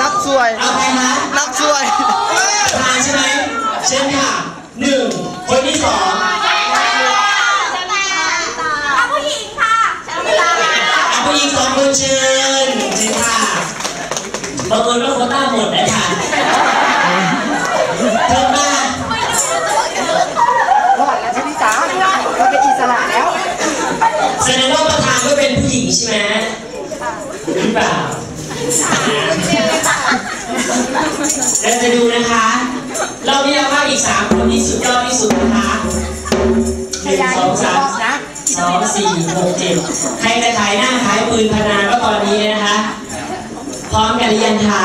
นักสวย เอาใครคะนักสวย ทานใช่ไหมเช่นค่ะหนึ่งคนที่สองเอาผู้หญิงสองคนเชิญเชิญค่ะบังเอิญว่าโควต้าหมดนะค่ะเพิ่มมารอดแล้วที่สามเราเป็นอิสระแล้วแสดงว่าประธานก็เป็นผู้หญิงใช่ไหม หรือเปล่าเราจะดูนะคะ เราเรียกว่าอีกสามคนที่สุดยอดที่สุดนะคะหนึ่งสองสามสองสี่หกเจ็ดใครจะขายหน้าขายปืนพนาก็ตอนนี้นะคะ พร้อมกันหรือยังคะ